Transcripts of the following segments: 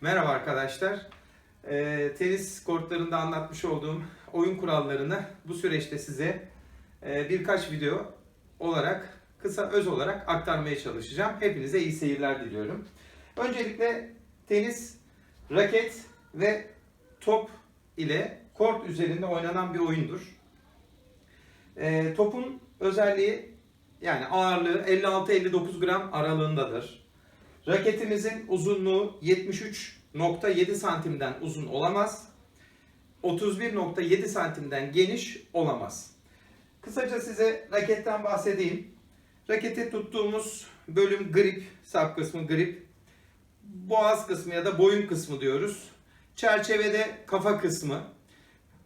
Merhaba arkadaşlar. Ee, tenis kortlarında anlatmış olduğum oyun kurallarını bu süreçte size e, birkaç video olarak kısa öz olarak aktarmaya çalışacağım. Hepinize iyi seyirler diliyorum. Öncelikle tenis raket ve top ile kort üzerinde oynanan bir oyundur. Ee, topun özelliği yani ağırlığı 56-59 gram aralığındadır. Raketimizin uzunluğu 73.7 santimden uzun olamaz. 31.7 santimden geniş olamaz. Kısaca size raketten bahsedeyim. Raketi tuttuğumuz bölüm grip, sap kısmı grip. Boğaz kısmı ya da boyun kısmı diyoruz. Çerçevede kafa kısmı.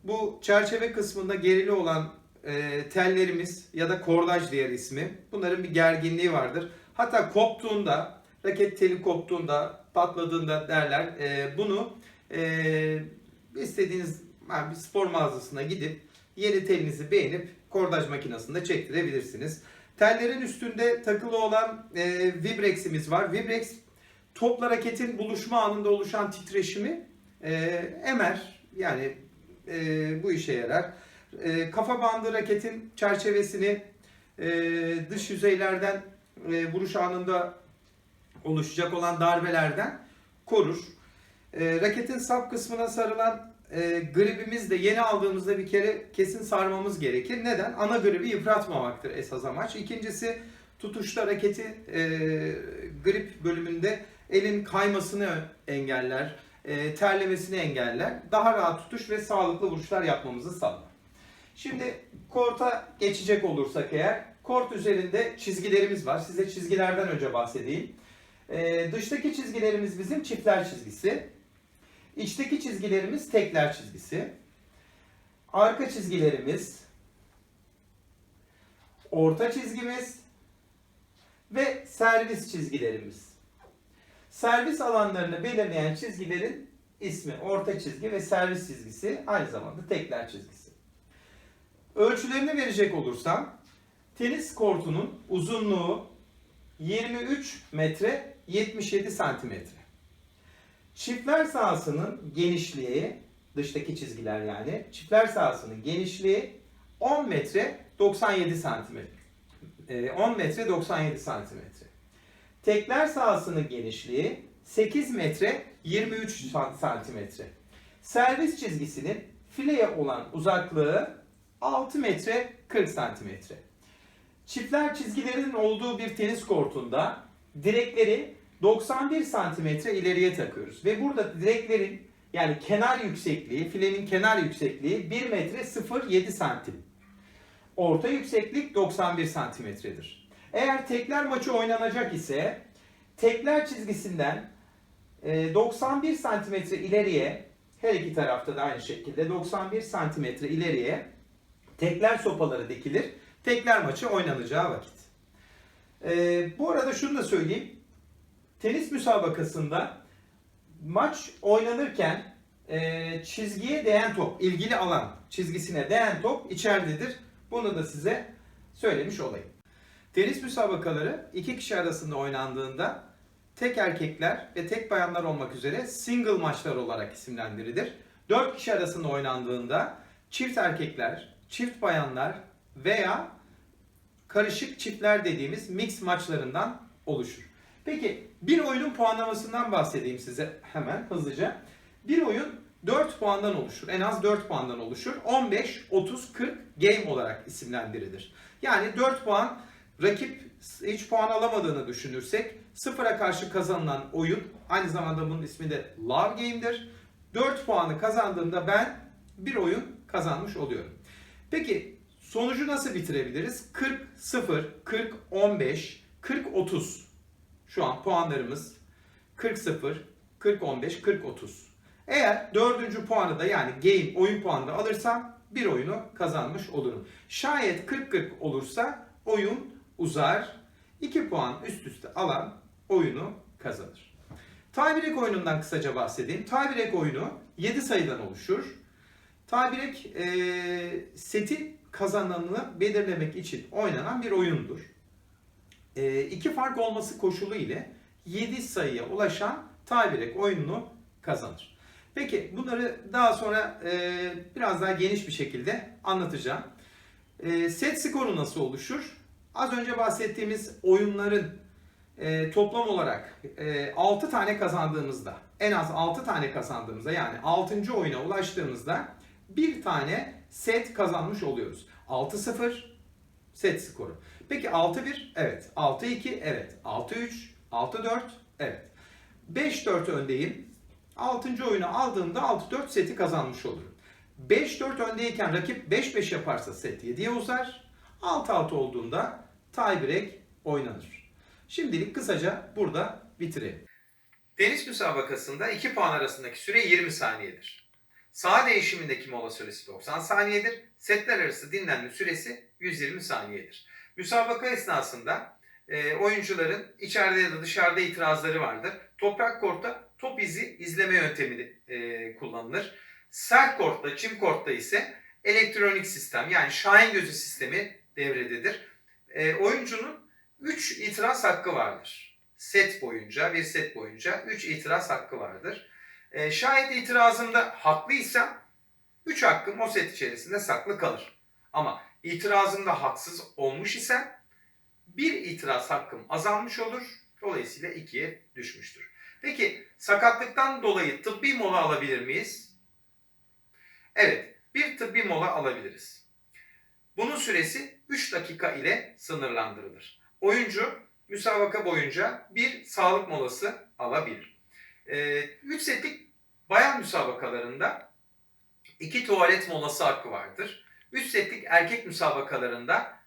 Bu çerçeve kısmında gerili olan e, tellerimiz ya da kordaj diğer ismi. Bunların bir gerginliği vardır. Hatta koptuğunda, raket teli koptuğunda, patladığında derler. E, bunu e, istediğiniz yani bir spor mağazasına gidip yeni telinizi beğenip kordaj makinesinde çektirebilirsiniz. Tellerin üstünde takılı olan e, Vibrex'imiz var. Vibrex topla raketin buluşma anında oluşan titreşimi e, emer. Yani e, bu işe yarar. E, kafa bandı raketin çerçevesini e, dış yüzeylerden e, vuruş anında oluşacak olan darbelerden korur. E, raketin sap kısmına sarılan e, gribimiz de yeni aldığımızda bir kere kesin sarmamız gerekir. Neden? Ana gribi yıpratmamaktır esas amaç. İkincisi tutuşta raketi e, grip bölümünde elin kaymasını engeller, e, terlemesini engeller. Daha rahat tutuş ve sağlıklı vuruşlar yapmamızı sağlar. Şimdi korta geçecek olursak eğer, kort üzerinde çizgilerimiz var. Size çizgilerden önce bahsedeyim. Ee, dıştaki çizgilerimiz bizim çiftler çizgisi. İçteki çizgilerimiz tekler çizgisi. Arka çizgilerimiz, orta çizgimiz ve servis çizgilerimiz. Servis alanlarını belirleyen çizgilerin ismi orta çizgi ve servis çizgisi aynı zamanda tekler çizgisi. Ölçülerini verecek olursam tenis kortunun uzunluğu 23 metre 77 santimetre. Çiftler sahasının genişliği, dıştaki çizgiler yani, çiftler sahasının genişliği 10 metre 97 santimetre. Ee, 10 metre 97 santimetre. Tekler sahasının genişliği 8 metre 23 santimetre. Servis çizgisinin fileye olan uzaklığı 6 metre 40 santimetre. Çiftler çizgilerinin olduğu bir tenis kortunda direkleri 91 santimetre ileriye takıyoruz. Ve burada direklerin yani kenar yüksekliği, filenin kenar yüksekliği 1 metre 07 santim. Orta yükseklik 91 santimetredir. Eğer tekler maçı oynanacak ise tekler çizgisinden e, 91 santimetre ileriye her iki tarafta da aynı şekilde 91 santimetre ileriye tekler sopaları dikilir. Tekler maçı oynanacağı vakit. Ee, bu arada şunu da söyleyeyim. Tenis müsabakasında maç oynanırken e, çizgiye değen top, ilgili alan çizgisine değen top içeridedir. Bunu da size söylemiş olayım. Tenis müsabakaları iki kişi arasında oynandığında tek erkekler ve tek bayanlar olmak üzere single maçlar olarak isimlendirilir. Dört kişi arasında oynandığında çift erkekler, çift bayanlar veya karışık çiftler dediğimiz mix maçlarından oluşur. Peki bir oyunun puanlamasından bahsedeyim size hemen hızlıca. Bir oyun 4 puandan oluşur. En az 4 puandan oluşur. 15, 30, 40 game olarak isimlendirilir. Yani 4 puan rakip hiç puan alamadığını düşünürsek sıfıra karşı kazanılan oyun aynı zamanda bunun ismi de love game'dir. 4 puanı kazandığımda ben bir oyun kazanmış oluyorum. Peki sonucu nasıl bitirebiliriz? 40 0 40 15 40 30. Şu an puanlarımız 40 0 40 15 40 30. Eğer dördüncü puanı da yani game oyun puanı da alırsam bir oyunu kazanmış olurum. Şayet 40-40 olursa oyun uzar. 2 puan üst üste alan oyunu kazanır. Tiebreak oyunundan kısaca bahsedeyim. Tiebreak oyunu 7 sayıdan oluşur. Tiebreak e, seti kazananını belirlemek için oynanan bir oyundur. E, iki fark olması koşulu ile 7 sayıya ulaşan tiebreak oyununu kazanır. Peki bunları daha sonra e, biraz daha geniş bir şekilde anlatacağım. E, set skoru nasıl oluşur? Az önce bahsettiğimiz oyunların e, toplam olarak e, 6 tane kazandığımızda, en az 6 tane kazandığımızda yani 6. oyuna ulaştığımızda bir tane set kazanmış oluyoruz. 6-0 set skoru. Peki 6-1 evet. 6-2 evet. 6-3, 6-4 evet. 5-4 öndeyim. 6. oyunu aldığımda 6-4 seti kazanmış olurum. 5-4 öndeyken rakip 5-5 yaparsa set 7'ye uzar. 6-6 olduğunda tiebreak oynanır. Şimdilik kısaca burada bitirelim. Deniz müsabakasında 2 puan arasındaki süre 20 saniyedir. Saha değişimindeki mola süresi 90 saniyedir. Setler arası dinlenme süresi 120 saniyedir. Müsabaka esnasında e, oyuncuların içeride ya da dışarıda itirazları vardır. Toprak kortta top izi izleme yöntemi e, kullanılır. Sert kortta, çim kortta ise elektronik sistem yani şahin gözü sistemi devrededir. E, oyuncunun 3 itiraz hakkı vardır. Set boyunca, bir set boyunca 3 itiraz hakkı vardır. E, şayet itirazımda haklıysam 3 hakkım o set içerisinde saklı kalır. Ama itirazımda haksız olmuş isem bir itiraz hakkım azalmış olur. Dolayısıyla ikiye düşmüştür. Peki sakatlıktan dolayı tıbbi mola alabilir miyiz? Evet, bir tıbbi mola alabiliriz. Bunun süresi 3 dakika ile sınırlandırılır. Oyuncu müsabaka boyunca bir sağlık molası alabilir. 3 setlik bayan müsabakalarında 2 tuvalet molası hakkı vardır. 3 setlik erkek müsabakalarında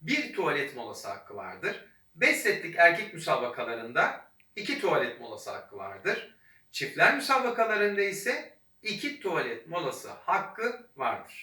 bir tuvalet molası hakkı vardır. 5 setlik erkek müsabakalarında 2 tuvalet molası hakkı vardır. Çiftler müsabakalarında ise 2 tuvalet molası hakkı vardır.